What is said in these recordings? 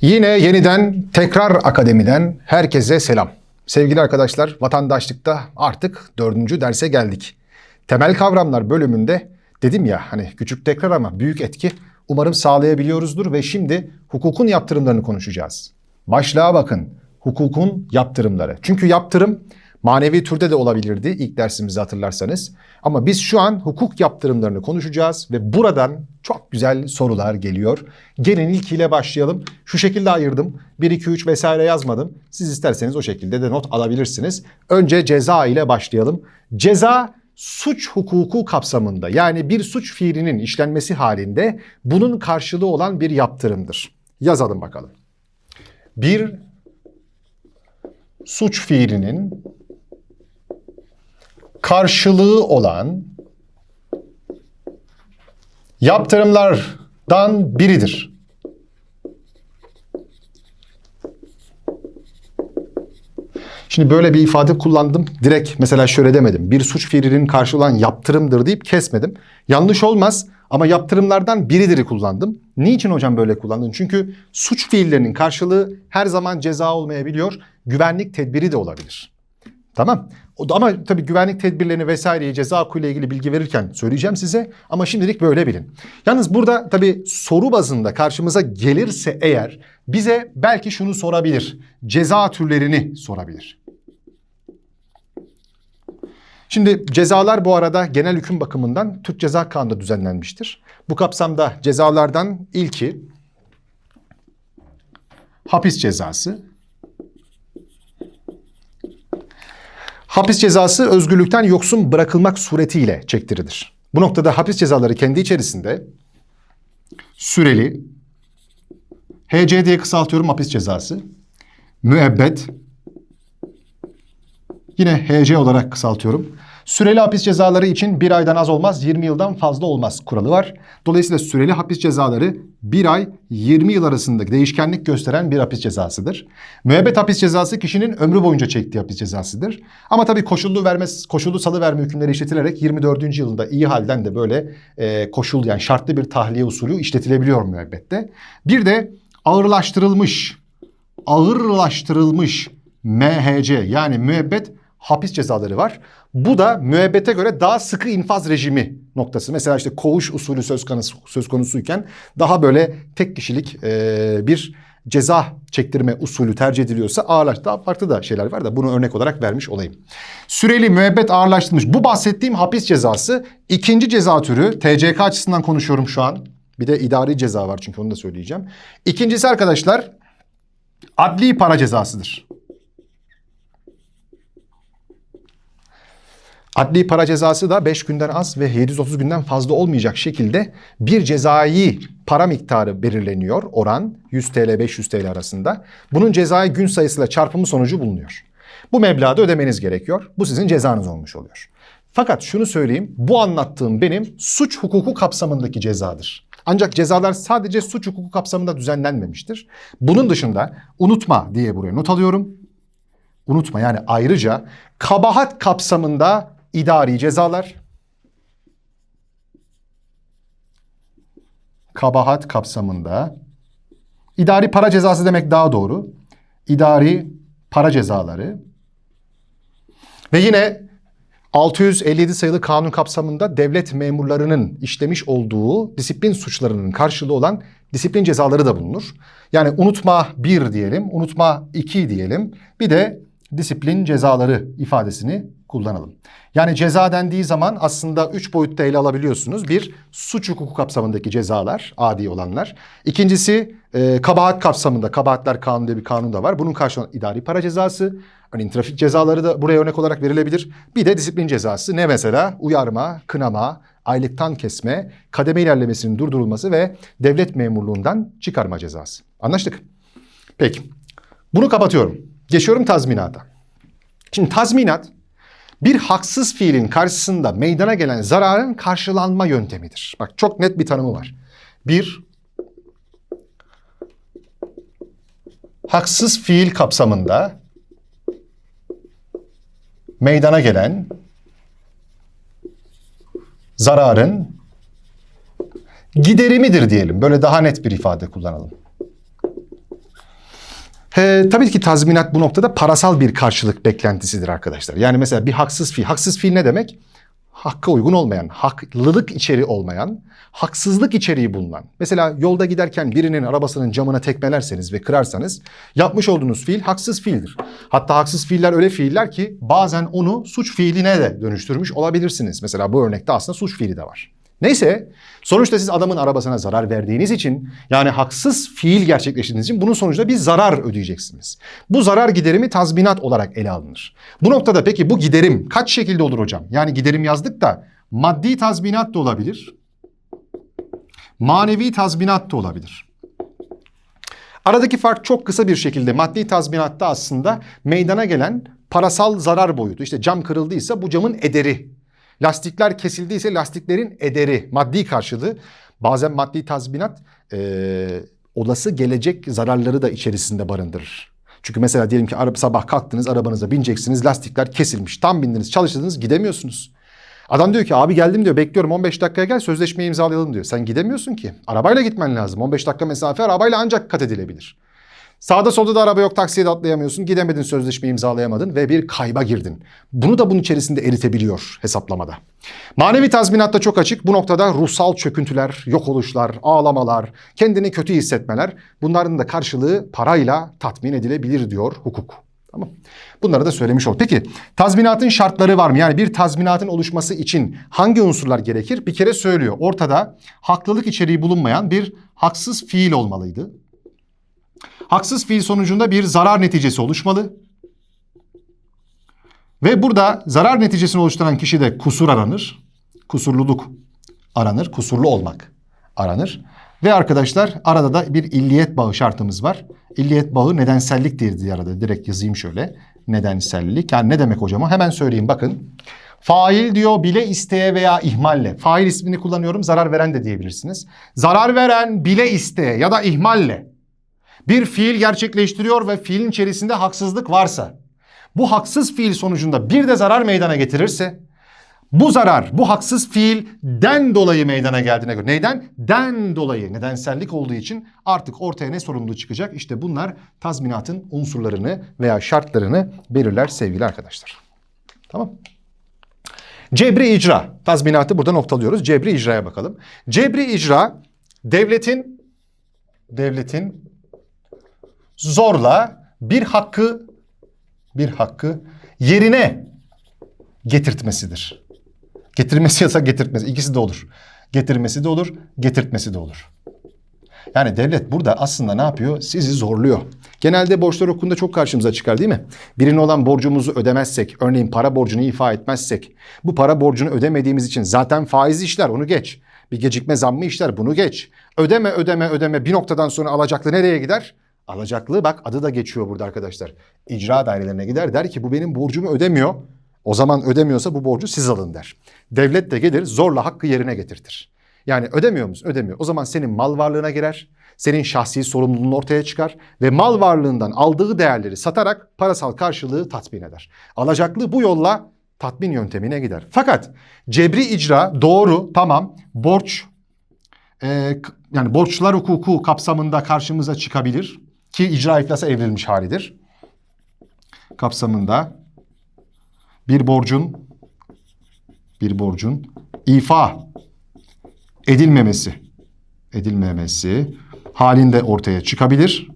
Yine yeniden Tekrar Akademi'den herkese selam. Sevgili arkadaşlar, vatandaşlıkta artık dördüncü derse geldik. Temel kavramlar bölümünde dedim ya hani küçük tekrar ama büyük etki umarım sağlayabiliyoruzdur ve şimdi hukukun yaptırımlarını konuşacağız. Başlığa bakın. Hukukun yaptırımları. Çünkü yaptırım manevi türde de olabilirdi ilk dersimizi hatırlarsanız. Ama biz şu an hukuk yaptırımlarını konuşacağız ve buradan çok güzel sorular geliyor. Gelin ilkiyle başlayalım. Şu şekilde ayırdım. 1, 2, 3 vesaire yazmadım. Siz isterseniz o şekilde de not alabilirsiniz. Önce ceza ile başlayalım. Ceza suç hukuku kapsamında yani bir suç fiilinin işlenmesi halinde bunun karşılığı olan bir yaptırımdır. Yazalım bakalım. Bir suç fiilinin karşılığı olan yaptırımlardan biridir. Şimdi böyle bir ifade kullandım. Direkt mesela şöyle demedim. Bir suç fiilinin karşılığı olan yaptırımdır deyip kesmedim. Yanlış olmaz ama yaptırımlardan biridir'i kullandım. Niçin hocam böyle kullandın? Çünkü suç fiillerinin karşılığı her zaman ceza olmayabiliyor. Güvenlik tedbiri de olabilir. Tamam. O da- Ama tabii güvenlik tedbirlerini vesaireyi ceza hukukuyla ilgili bilgi verirken söyleyeceğim size. Ama şimdilik böyle bilin. Yalnız burada tabii soru bazında karşımıza gelirse eğer bize belki şunu sorabilir. Ceza türlerini sorabilir. Şimdi cezalar bu arada genel hüküm bakımından Türk Ceza Kanunu'nda düzenlenmiştir. Bu kapsamda cezalardan ilki hapis cezası. Hapis cezası özgürlükten yoksun bırakılmak suretiyle çektirilir. Bu noktada hapis cezaları kendi içerisinde süreli, HC diye kısaltıyorum hapis cezası, müebbet, yine HC olarak kısaltıyorum. Süreli hapis cezaları için bir aydan az olmaz, 20 yıldan fazla olmaz kuralı var. Dolayısıyla süreli hapis cezaları bir ay 20 yıl arasında değişkenlik gösteren bir hapis cezasıdır. Müebbet hapis cezası kişinin ömrü boyunca çektiği hapis cezasıdır. Ama tabii koşullu verme, koşullu salı verme hükümleri işletilerek 24. yılında iyi halden de böyle e, koşul yani şartlı bir tahliye usulü işletilebiliyor müebbette. Bir de ağırlaştırılmış, ağırlaştırılmış MHC yani müebbet hapis cezaları var. Bu da müebbete göre daha sıkı infaz rejimi noktası. Mesela işte koğuş usulü söz konusu söz konusuyken daha böyle tek kişilik e, bir ceza çektirme usulü tercih ediliyorsa ağırlaş daha farklı da şeyler var da bunu örnek olarak vermiş olayım. Süreli müebbet ağırlaştırılmış. Bu bahsettiğim hapis cezası ikinci ceza türü TCK açısından konuşuyorum şu an. Bir de idari ceza var çünkü onu da söyleyeceğim. İkincisi arkadaşlar adli para cezasıdır. Adli para cezası da 5 günden az ve 730 günden fazla olmayacak şekilde bir cezai para miktarı belirleniyor. Oran 100 TL 500 TL arasında. Bunun cezai gün sayısıyla çarpımı sonucu bulunuyor. Bu meblağı ödemeniz gerekiyor. Bu sizin cezanız olmuş oluyor. Fakat şunu söyleyeyim. Bu anlattığım benim suç hukuku kapsamındaki cezadır. Ancak cezalar sadece suç hukuku kapsamında düzenlenmemiştir. Bunun dışında unutma diye buraya not alıyorum. Unutma yani ayrıca kabahat kapsamında idari cezalar, kabahat kapsamında idari para cezası demek daha doğru. İdari para cezaları ve yine 657 sayılı kanun kapsamında devlet memurlarının işlemiş olduğu disiplin suçlarının karşılığı olan disiplin cezaları da bulunur. Yani unutma 1 diyelim, unutma 2 diyelim. Bir de disiplin cezaları ifadesini kullanalım. Yani ceza dendiği zaman aslında üç boyutta ele alabiliyorsunuz. Bir, suç hukuku kapsamındaki cezalar, adi olanlar. İkincisi, e, kabahat kapsamında, kabahatler kanunu diye bir kanun da var. Bunun karşılığında idari para cezası, örneğin trafik cezaları da buraya örnek olarak verilebilir. Bir de disiplin cezası. Ne mesela? Uyarma, kınama, aylıktan kesme, kademe ilerlemesinin durdurulması ve devlet memurluğundan çıkarma cezası. Anlaştık. Peki. Bunu kapatıyorum. Geçiyorum tazminata. Şimdi tazminat bir haksız fiilin karşısında meydana gelen zararın karşılanma yöntemidir. Bak çok net bir tanımı var. Bir, haksız fiil kapsamında meydana gelen zararın giderimidir diyelim. Böyle daha net bir ifade kullanalım. He, tabii ki tazminat bu noktada parasal bir karşılık beklentisidir arkadaşlar. Yani mesela bir haksız fiil. Haksız fiil ne demek? Hakka uygun olmayan, haklılık içeri olmayan, haksızlık içeriği bulunan. Mesela yolda giderken birinin arabasının camına tekmelerseniz ve kırarsanız yapmış olduğunuz fiil haksız fiildir. Hatta haksız fiiller öyle fiiller ki bazen onu suç fiiline de dönüştürmüş olabilirsiniz. Mesela bu örnekte aslında suç fiili de var. Neyse sonuçta siz adamın arabasına zarar verdiğiniz için yani haksız fiil gerçekleştirdiğiniz için bunun sonucunda bir zarar ödeyeceksiniz. Bu zarar giderimi tazminat olarak ele alınır. Bu noktada peki bu giderim kaç şekilde olur hocam? Yani giderim yazdık da maddi tazminat da olabilir. Manevi tazminat da olabilir. Aradaki fark çok kısa bir şekilde maddi tazminatta aslında meydana gelen parasal zarar boyutu. İşte cam kırıldıysa bu camın ederi. Lastikler kesildiyse lastiklerin ederi, maddi karşılığı. Bazen maddi tazminat eee, olası gelecek zararları da içerisinde barındırır. Çünkü mesela diyelim ki sabah kalktınız arabanıza bineceksiniz lastikler kesilmiş. Tam bindiniz çalıştınız gidemiyorsunuz. Adam diyor ki abi geldim diyor bekliyorum 15 dakikaya gel sözleşmeyi imzalayalım diyor. Sen gidemiyorsun ki. Arabayla gitmen lazım. 15 dakika mesafe arabayla ancak kat edilebilir. Sağda solda da araba yok taksiye de atlayamıyorsun. Gidemedin sözleşmeyi imzalayamadın ve bir kayba girdin. Bunu da bunun içerisinde eritebiliyor hesaplamada. Manevi tazminatta çok açık. Bu noktada ruhsal çöküntüler, yok oluşlar, ağlamalar, kendini kötü hissetmeler bunların da karşılığı parayla tatmin edilebilir diyor hukuk. Tamam. Bunları da söylemiş ol. Peki tazminatın şartları var mı? Yani bir tazminatın oluşması için hangi unsurlar gerekir? Bir kere söylüyor. Ortada haklılık içeriği bulunmayan bir haksız fiil olmalıydı. Haksız fiil sonucunda bir zarar neticesi oluşmalı. Ve burada zarar neticesini oluşturan kişide kusur aranır. Kusurluluk aranır. Kusurlu olmak aranır. Ve arkadaşlar arada da bir illiyet bağı şartımız var. İlliyet bağı nedenselliktir diye arada. Direkt yazayım şöyle. Nedensellik. Yani ne demek hocam? o? Hemen söyleyeyim bakın. Fail diyor bile isteye veya ihmalle. Fail ismini kullanıyorum. Zarar veren de diyebilirsiniz. Zarar veren bile isteye ya da ihmalle bir fiil gerçekleştiriyor ve fiilin içerisinde haksızlık varsa bu haksız fiil sonucunda bir de zarar meydana getirirse bu zarar bu haksız fiilden dolayı meydana geldiğine göre neyden? Den dolayı nedensellik olduğu için artık ortaya ne sorumluluğu çıkacak? İşte bunlar tazminatın unsurlarını veya şartlarını belirler sevgili arkadaşlar. Tamam. Cebri icra. Tazminatı burada noktalıyoruz. Cebri icraya bakalım. Cebri icra devletin devletin zorla bir hakkı bir hakkı yerine getirtmesidir. Getirmesi yasa getirtmesi. İkisi de olur. Getirmesi de olur, getirtmesi de olur. Yani devlet burada aslında ne yapıyor? Sizi zorluyor. Genelde borçlar okulunda çok karşımıza çıkar değil mi? Birine olan borcumuzu ödemezsek, örneğin para borcunu ifa etmezsek, bu para borcunu ödemediğimiz için zaten faiz işler onu geç. Bir gecikme zammı işler bunu geç. Ödeme ödeme ödeme bir noktadan sonra alacaklı nereye gider? Alacaklı bak adı da geçiyor burada arkadaşlar. İcra dairelerine gider der ki bu benim borcumu ödemiyor. O zaman ödemiyorsa bu borcu siz alın der. Devlet de gelir zorla hakkı yerine getirtir. Yani ödemiyor musun? Ödemiyor. O zaman senin mal varlığına girer. Senin şahsi sorumluluğun ortaya çıkar ve mal varlığından aldığı değerleri satarak parasal karşılığı tatmin eder. Alacaklı bu yolla tatmin yöntemine gider. Fakat cebri icra doğru tamam borç e, yani borçlar hukuku kapsamında karşımıza çıkabilir ki icra iflasa evrilmiş halidir. Kapsamında bir borcun bir borcun ifa edilmemesi edilmemesi halinde ortaya çıkabilir.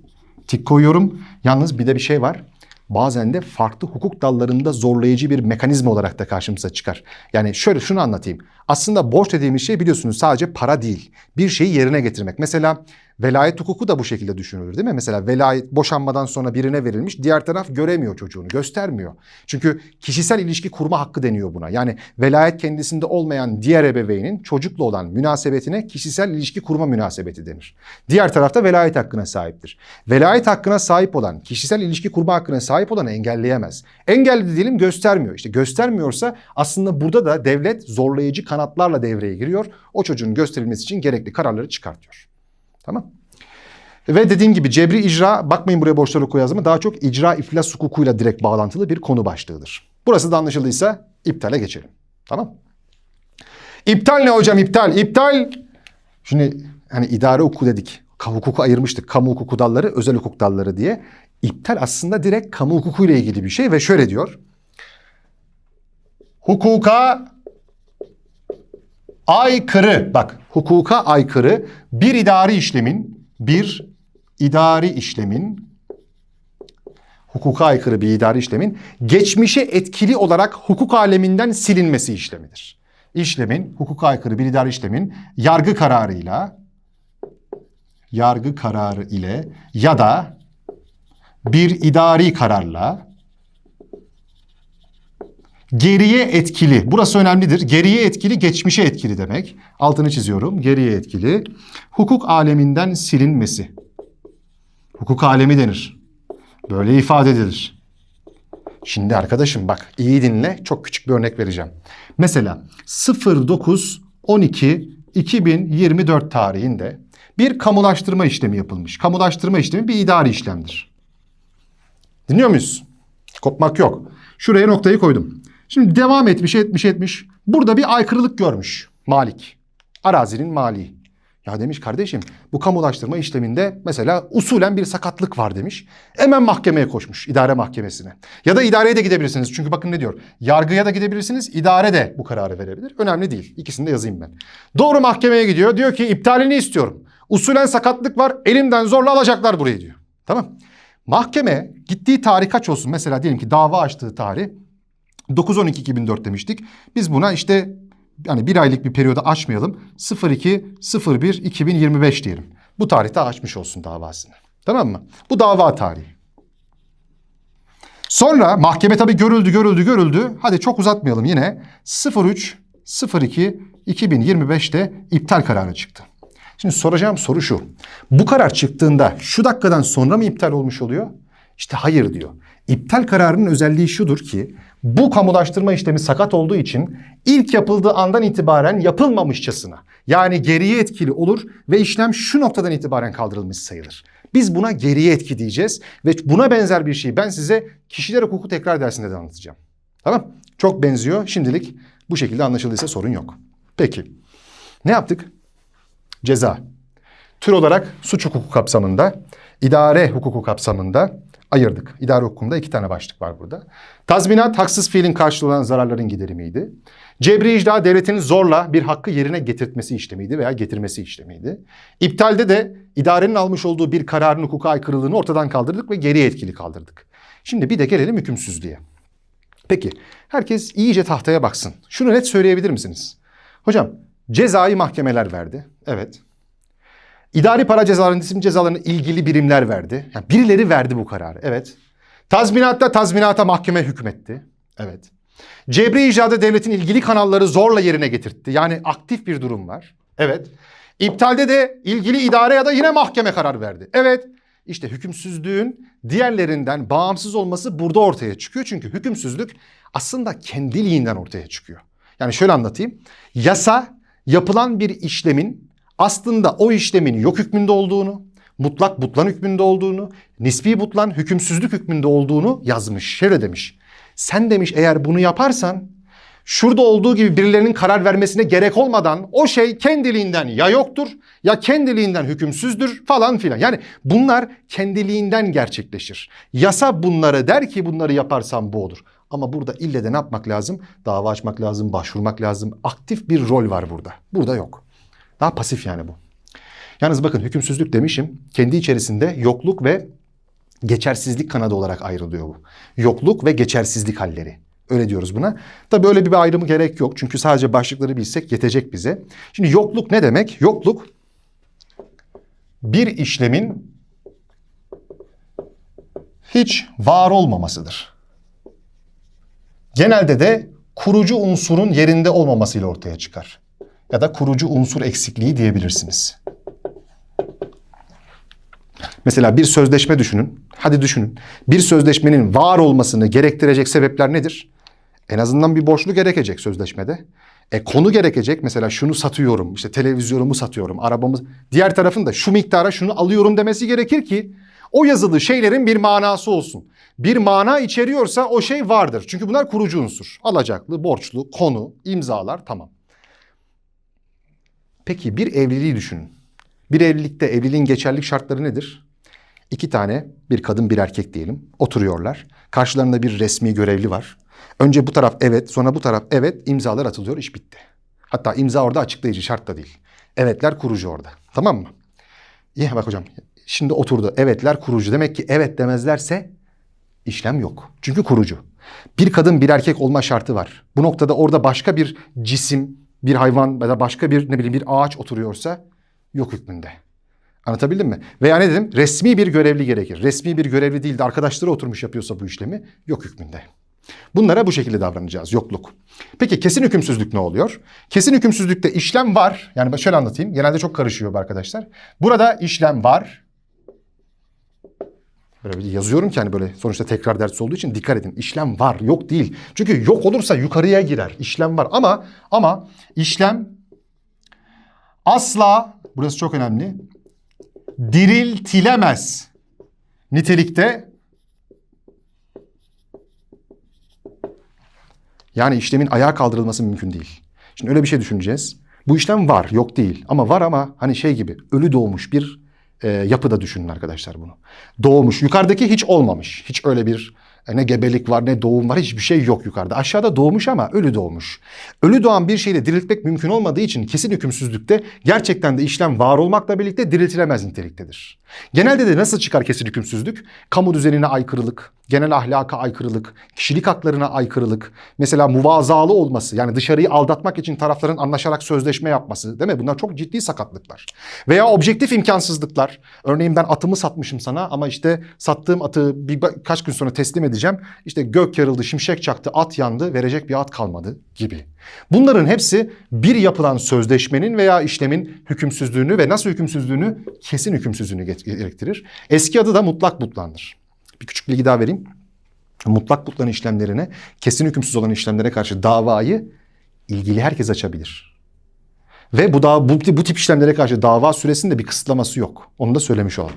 Tik koyuyorum. Yalnız bir de bir şey var. Bazen de farklı hukuk dallarında zorlayıcı bir mekanizma olarak da karşımıza çıkar. Yani şöyle şunu anlatayım. Aslında borç dediğimiz şey biliyorsunuz sadece para değil. Bir şeyi yerine getirmek. Mesela velayet hukuku da bu şekilde düşünülür değil mi? Mesela velayet boşanmadan sonra birine verilmiş. Diğer taraf göremiyor çocuğunu, göstermiyor. Çünkü kişisel ilişki kurma hakkı deniyor buna. Yani velayet kendisinde olmayan diğer ebeveynin çocukla olan münasebetine kişisel ilişki kurma münasebeti denir. Diğer tarafta velayet hakkına sahiptir. Velayet hakkına sahip olan, kişisel ilişki kurma hakkına sahip olanı engelleyemez. Engelledi diyelim göstermiyor. İşte göstermiyorsa aslında burada da devlet zorlayıcı kanatlarla devreye giriyor. O çocuğun gösterilmesi için gerekli kararları çıkartıyor. Tamam. Ve dediğim gibi cebri icra, bakmayın buraya borçlar hukuku yazımı, daha çok icra iflas hukukuyla direkt bağlantılı bir konu başlığıdır. Burası da anlaşıldıysa iptale geçelim. Tamam. İptal ne hocam iptal? İptal, şimdi hani idare hukuku dedik. Hukuku ayırmıştık. Kamu hukuku dalları, özel hukuk dalları diye. İptal aslında direkt kamu hukukuyla ilgili bir şey ve şöyle diyor. Hukuka aykırı bak hukuka aykırı bir idari işlemin bir idari işlemin hukuka aykırı bir idari işlemin geçmişe etkili olarak hukuk aleminden silinmesi işlemidir. İşlemin hukuka aykırı bir idari işlemin yargı kararıyla yargı kararı ile ya da bir idari kararla geriye etkili. Burası önemlidir. Geriye etkili, geçmişe etkili demek. Altını çiziyorum. Geriye etkili. Hukuk aleminden silinmesi. Hukuk alemi denir. Böyle ifade edilir. Şimdi arkadaşım bak iyi dinle. Çok küçük bir örnek vereceğim. Mesela 09 12 2024 tarihinde bir kamulaştırma işlemi yapılmış. Kamulaştırma işlemi bir idari işlemdir. Dinliyor muyuz? Kopmak yok. Şuraya noktayı koydum. Şimdi devam etmiş etmiş etmiş. Burada bir aykırılık görmüş Malik. Arazinin mali. Ya demiş kardeşim bu kamulaştırma işleminde mesela usulen bir sakatlık var demiş. Hemen mahkemeye koşmuş idare mahkemesine. Ya da idareye de gidebilirsiniz. Çünkü bakın ne diyor. Yargıya da gidebilirsiniz. idare de bu kararı verebilir. Önemli değil. İkisini de yazayım ben. Doğru mahkemeye gidiyor. Diyor ki iptalini istiyorum. Usulen sakatlık var. Elimden zorla alacaklar burayı diyor. Tamam. Mahkeme gittiği tarih kaç olsun? Mesela diyelim ki dava açtığı tarih 9-12-2004 demiştik. Biz buna işte yani bir aylık bir periyoda açmayalım. 02-01-2025 diyelim. Bu tarihte açmış olsun davasını. Tamam mı? Bu dava tarihi. Sonra mahkeme tabii görüldü, görüldü, görüldü. Hadi çok uzatmayalım yine. 03-02-2025'te iptal kararı çıktı. Şimdi soracağım soru şu. Bu karar çıktığında şu dakikadan sonra mı iptal olmuş oluyor? İşte hayır diyor. İptal kararının özelliği şudur ki bu kamulaştırma işlemi sakat olduğu için ilk yapıldığı andan itibaren yapılmamışçasına yani geriye etkili olur ve işlem şu noktadan itibaren kaldırılmış sayılır. Biz buna geriye etki diyeceğiz ve buna benzer bir şeyi ben size kişiler hukuku tekrar dersinde de anlatacağım. Tamam? Çok benziyor. Şimdilik bu şekilde anlaşıldıysa sorun yok. Peki. Ne yaptık? Ceza. Tür olarak suç hukuku kapsamında, idare hukuku kapsamında ayırdık. İdare hukukunda iki tane başlık var burada. Tazminat haksız fiilin karşılığı olan zararların giderimiydi. Cebri icra devletin zorla bir hakkı yerine getirtmesi işlemiydi veya getirmesi işlemiydi. İptalde de idarenin almış olduğu bir kararın hukuka aykırılığını ortadan kaldırdık ve geri etkili kaldırdık. Şimdi bir de gelelim hükümsüzlüğe. Peki herkes iyice tahtaya baksın. Şunu net söyleyebilir misiniz? Hocam cezai mahkemeler verdi. Evet. İdari para cezalarının, isim cezalarının ilgili birimler verdi. Yani birileri verdi bu kararı. Evet. Tazminatta tazminata mahkeme hükmetti. Evet. Cebri icrada devletin ilgili kanalları zorla yerine getirtti. Yani aktif bir durum var. Evet. İptalde de ilgili idare ya da yine mahkeme karar verdi. Evet. İşte hükümsüzlüğün diğerlerinden bağımsız olması burada ortaya çıkıyor. Çünkü hükümsüzlük aslında kendiliğinden ortaya çıkıyor. Yani şöyle anlatayım. Yasa yapılan bir işlemin aslında o işlemin yok hükmünde olduğunu, mutlak butlan hükmünde olduğunu, nispi butlan hükümsüzlük hükmünde olduğunu yazmış. Şöyle demiş. Sen demiş eğer bunu yaparsan şurada olduğu gibi birilerinin karar vermesine gerek olmadan o şey kendiliğinden ya yoktur ya kendiliğinden hükümsüzdür falan filan. Yani bunlar kendiliğinden gerçekleşir. Yasa bunları der ki bunları yaparsan bu olur. Ama burada ille de ne yapmak lazım? Dava açmak lazım, başvurmak lazım. Aktif bir rol var burada. Burada yok. Daha pasif yani bu. Yalnız bakın hükümsüzlük demişim. Kendi içerisinde yokluk ve geçersizlik kanadı olarak ayrılıyor bu. Yokluk ve geçersizlik halleri. Öyle diyoruz buna. Tabii öyle bir ayrımı gerek yok. Çünkü sadece başlıkları bilsek yetecek bize. Şimdi yokluk ne demek? Yokluk bir işlemin hiç var olmamasıdır. Genelde de kurucu unsurun yerinde olmamasıyla ortaya çıkar. Ya da kurucu unsur eksikliği diyebilirsiniz. Mesela bir sözleşme düşünün. Hadi düşünün. Bir sözleşmenin var olmasını gerektirecek sebepler nedir? En azından bir borçlu gerekecek sözleşmede. E konu gerekecek. Mesela şunu satıyorum, işte televizyonumu satıyorum, arabamı. Diğer tarafın da şu miktara şunu alıyorum demesi gerekir ki o yazılı şeylerin bir manası olsun. Bir mana içeriyorsa o şey vardır. Çünkü bunlar kurucu unsur. Alacaklı, borçlu, konu, imzalar tamam. Peki bir evliliği düşünün. Bir evlilikte evliliğin geçerlilik şartları nedir? iki tane bir kadın bir erkek diyelim oturuyorlar. Karşılarında bir resmi görevli var. Önce bu taraf evet sonra bu taraf evet imzalar atılıyor iş bitti. Hatta imza orada açıklayıcı şart da değil. Evetler kurucu orada tamam mı? İyi bak hocam şimdi oturdu evetler kurucu demek ki evet demezlerse işlem yok. Çünkü kurucu. Bir kadın bir erkek olma şartı var. Bu noktada orada başka bir cisim, bir hayvan ya da başka bir ne bileyim bir ağaç oturuyorsa yok hükmünde. Anlatabildim mi? Veya ne dedim? Resmi bir görevli gerekir. Resmi bir görevli değil de arkadaşları oturmuş yapıyorsa bu işlemi yok hükmünde. Bunlara bu şekilde davranacağız. Yokluk. Peki kesin hükümsüzlük ne oluyor? Kesin hükümsüzlükte işlem var. Yani şöyle anlatayım. Genelde çok karışıyor bu arkadaşlar. Burada işlem var. Böyle yazıyorum ki hani böyle sonuçta tekrar ders olduğu için dikkat edin. İşlem var, yok değil. Çünkü yok olursa yukarıya girer. İşlem var ama ama işlem asla burası çok önemli. Diriltilemez. Nitelikte yani işlemin ayağa kaldırılması mümkün değil. Şimdi öyle bir şey düşüneceğiz. Bu işlem var, yok değil. Ama var ama hani şey gibi ölü doğmuş bir e, yapıda düşünün arkadaşlar bunu. Doğmuş. Yukarıdaki hiç olmamış. Hiç öyle bir e, ne gebelik var ne doğum var hiçbir şey yok yukarıda. Aşağıda doğmuş ama ölü doğmuş. Ölü doğan bir şeyle diriltmek mümkün olmadığı için kesin hükümsüzlükte gerçekten de işlem var olmakla birlikte diriltilemez niteliktedir. Genelde de nasıl çıkar kesin hükümsüzlük? Kamu düzenine aykırılık, genel ahlaka aykırılık, kişilik haklarına aykırılık, mesela muvazalı olması yani dışarıyı aldatmak için tarafların anlaşarak sözleşme yapması değil mi? Bunlar çok ciddi sakatlıklar. Veya objektif imkansızlıklar. Örneğin ben atımı satmışım sana ama işte sattığım atı birkaç gün sonra teslim edeceğim. İşte gök yarıldı, şimşek çaktı, at yandı, verecek bir at kalmadı gibi. Bunların hepsi bir yapılan sözleşmenin veya işlemin hükümsüzlüğünü ve nasıl hükümsüzlüğünü kesin hükümsüzlüğünü gerektirir. Eski adı da mutlak butlandır. Bir küçük bilgi daha vereyim. Mutlak butlan işlemlerine, kesin hükümsüz olan işlemlere karşı davayı ilgili herkes açabilir. Ve bu, da, bu, bu tip işlemlere karşı dava süresinde bir kısıtlaması yok. Onu da söylemiş olalım.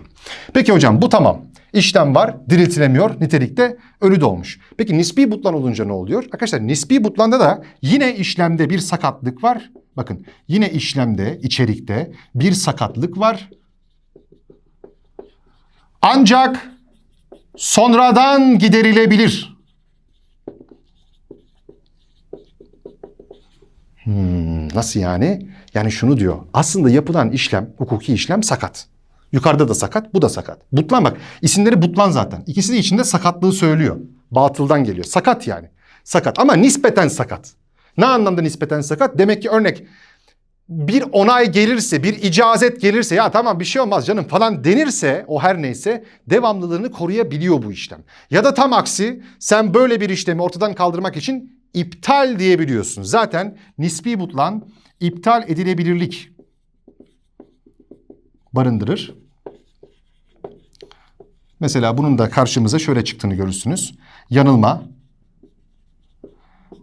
Peki hocam bu tamam. İşlem var, diriltilemiyor, nitelikte ölü doğmuş. Peki nispi butlan olunca ne oluyor? Arkadaşlar nispi butlanda da yine işlemde bir sakatlık var. Bakın yine işlemde, içerikte bir sakatlık var. Ancak sonradan giderilebilir. Hmm, nasıl yani? Yani şunu diyor. Aslında yapılan işlem, hukuki işlem sakat. Yukarıda da sakat, bu da sakat. Butlan bak. isimleri butlan zaten. İkisi de içinde sakatlığı söylüyor. Batıldan geliyor. Sakat yani. Sakat ama nispeten sakat. Ne anlamda nispeten sakat? Demek ki örnek bir onay gelirse, bir icazet gelirse ya tamam bir şey olmaz canım falan denirse o her neyse devamlılığını koruyabiliyor bu işlem. Ya da tam aksi sen böyle bir işlemi ortadan kaldırmak için iptal diyebiliyorsun. Zaten nispi butlan iptal edilebilirlik barındırır. Mesela bunun da karşımıza şöyle çıktığını görürsünüz. Yanılma,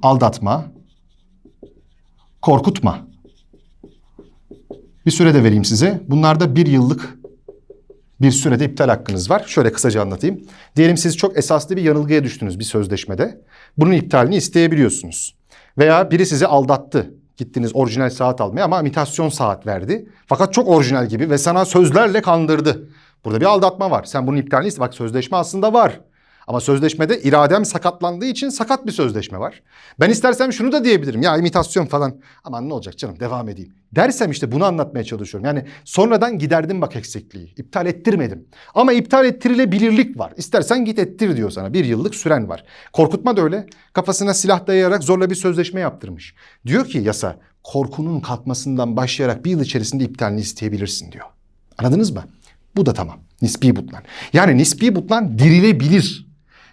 aldatma, korkutma. Bir süre de vereyim size. Bunlarda bir yıllık bir sürede iptal hakkınız var. Şöyle kısaca anlatayım. Diyelim siz çok esaslı bir yanılgıya düştünüz bir sözleşmede. Bunun iptalini isteyebiliyorsunuz. Veya biri sizi aldattı. Gittiniz orijinal saat almaya ama imitasyon saat verdi. Fakat çok orijinal gibi ve sana sözlerle kandırdı. Burada bir aldatma var. Sen bunun iptalini iste. Bak sözleşme aslında var. Ama sözleşmede iradem sakatlandığı için sakat bir sözleşme var. Ben istersem şunu da diyebilirim. Ya imitasyon falan. Aman ne olacak canım devam edeyim. Dersem işte bunu anlatmaya çalışıyorum. Yani sonradan giderdim bak eksikliği. İptal ettirmedim. Ama iptal ettirilebilirlik var. İstersen git ettir diyor sana. Bir yıllık süren var. Korkutma da öyle. Kafasına silah dayayarak zorla bir sözleşme yaptırmış. Diyor ki yasa korkunun kalkmasından başlayarak bir yıl içerisinde iptalini isteyebilirsin diyor. Anladınız mı? Bu da tamam. Nispi butlan. Yani nispi butlan dirilebilir.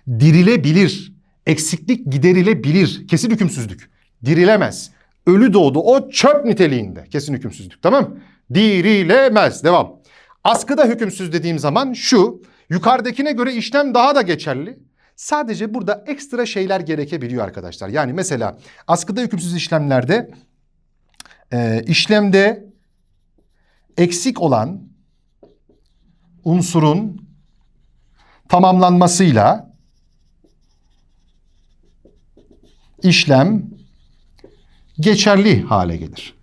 Dirilebilir. Eksiklik giderilebilir. Kesin hükümsüzlük. Dirilemez. Ölü doğdu. O çöp niteliğinde. Kesin hükümsüzlük. Tamam Dirilemez. Devam. Askıda hükümsüz dediğim zaman şu. Yukarıdakine göre işlem daha da geçerli. Sadece burada ekstra şeyler gerekebiliyor arkadaşlar. Yani mesela askıda hükümsüz işlemlerde e, işlemde eksik olan unsurun tamamlanmasıyla işlem geçerli hale gelir.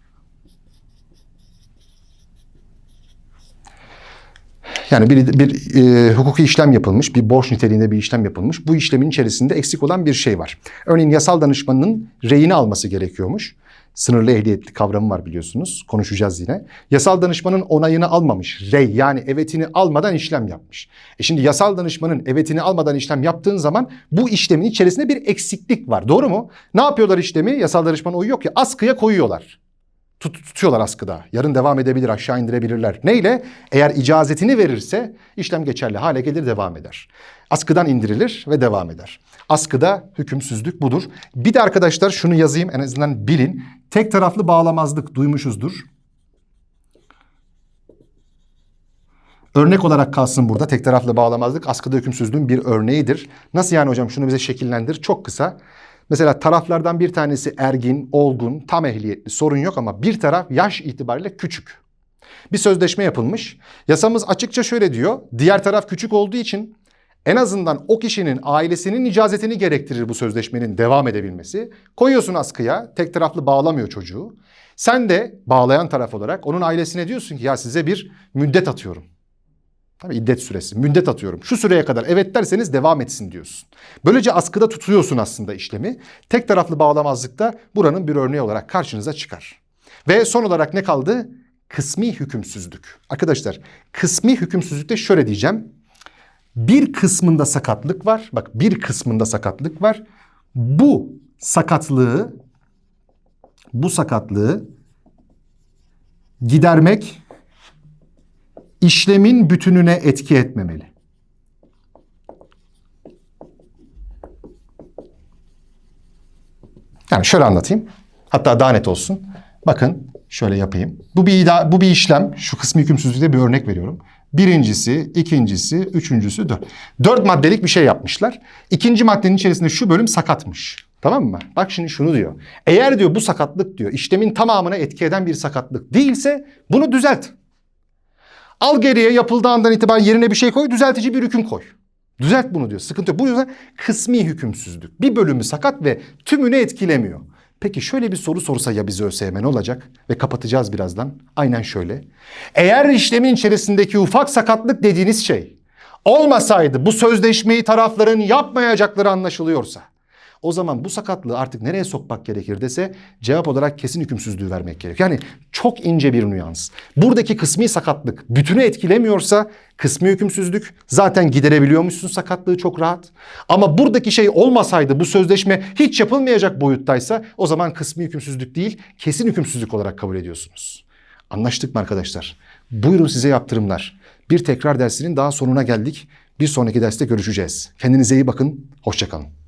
Yani bir, bir e, hukuki işlem yapılmış, bir borç niteliğinde bir işlem yapılmış. Bu işlemin içerisinde eksik olan bir şey var. Örneğin yasal danışmanın reyini alması gerekiyormuş. Sınırlı ehliyetli kavramı var biliyorsunuz. Konuşacağız yine. Yasal danışmanın onayını almamış. Rey yani evetini almadan işlem yapmış. E şimdi yasal danışmanın evetini almadan işlem yaptığın zaman bu işlemin içerisinde bir eksiklik var. Doğru mu? Ne yapıyorlar işlemi? Yasal danışman oyu yok ya askıya koyuyorlar. Tut, tutuyorlar askıda. Yarın devam edebilir, aşağı indirebilirler. Neyle? Eğer icazetini verirse işlem geçerli hale gelir, devam eder. Askıdan indirilir ve devam eder. Askıda hükümsüzlük budur. Bir de arkadaşlar şunu yazayım en azından bilin. Tek taraflı bağlamazlık duymuşuzdur. Örnek olarak kalsın burada. Tek taraflı bağlamazlık askıda hükümsüzlüğün bir örneğidir. Nasıl yani hocam? Şunu bize şekillendir. Çok kısa. Mesela taraflardan bir tanesi ergin, olgun, tam ehliyetli sorun yok ama bir taraf yaş itibariyle küçük. Bir sözleşme yapılmış. Yasamız açıkça şöyle diyor. Diğer taraf küçük olduğu için en azından o kişinin ailesinin icazetini gerektirir bu sözleşmenin devam edebilmesi. Koyuyorsun askıya, tek taraflı bağlamıyor çocuğu. Sen de bağlayan taraf olarak onun ailesine diyorsun ki ya size bir müddet atıyorum. Tabii iddet süresi. Müddet atıyorum. Şu süreye kadar evet derseniz devam etsin diyorsun. Böylece askıda tutuyorsun aslında işlemi. Tek taraflı bağlamazlıkta buranın bir örneği olarak karşınıza çıkar. Ve son olarak ne kaldı? Kısmi hükümsüzlük. Arkadaşlar kısmi hükümsüzlükte şöyle diyeceğim. Bir kısmında sakatlık var. Bak bir kısmında sakatlık var. Bu sakatlığı bu sakatlığı gidermek işlemin bütününe etki etmemeli. Yani şöyle anlatayım. Hatta daha net olsun. Bakın şöyle yapayım. Bu bir ida- bu bir işlem. Şu kısmı hükümsüzlükte bir örnek veriyorum. Birincisi, ikincisi, üçüncüsü dört. Dört maddelik bir şey yapmışlar. İkinci maddenin içerisinde şu bölüm sakatmış. Tamam mı? Bak şimdi şunu diyor. Eğer diyor bu sakatlık diyor işlemin tamamına etki eden bir sakatlık değilse bunu düzelt. Al geriye yapıldığı andan itibaren yerine bir şey koy, düzeltici bir hüküm koy. Düzelt bunu diyor. Sıkıntı yok. Bu yüzden kısmi hükümsüzlük. Bir bölümü sakat ve tümünü etkilemiyor. Peki şöyle bir soru sorsa ya bize ÖSYM ne olacak? Ve kapatacağız birazdan. Aynen şöyle. Eğer işlemin içerisindeki ufak sakatlık dediğiniz şey olmasaydı bu sözleşmeyi tarafların yapmayacakları anlaşılıyorsa o zaman bu sakatlığı artık nereye sokmak gerekir dese cevap olarak kesin hükümsüzlüğü vermek gerek. Yani çok ince bir nüans. Buradaki kısmi sakatlık bütünü etkilemiyorsa kısmi hükümsüzlük zaten giderebiliyormuşsun sakatlığı çok rahat. Ama buradaki şey olmasaydı bu sözleşme hiç yapılmayacak boyuttaysa o zaman kısmi hükümsüzlük değil kesin hükümsüzlük olarak kabul ediyorsunuz. Anlaştık mı arkadaşlar? Buyurun size yaptırımlar. Bir tekrar dersinin daha sonuna geldik. Bir sonraki derste görüşeceğiz. Kendinize iyi bakın. Hoşçakalın.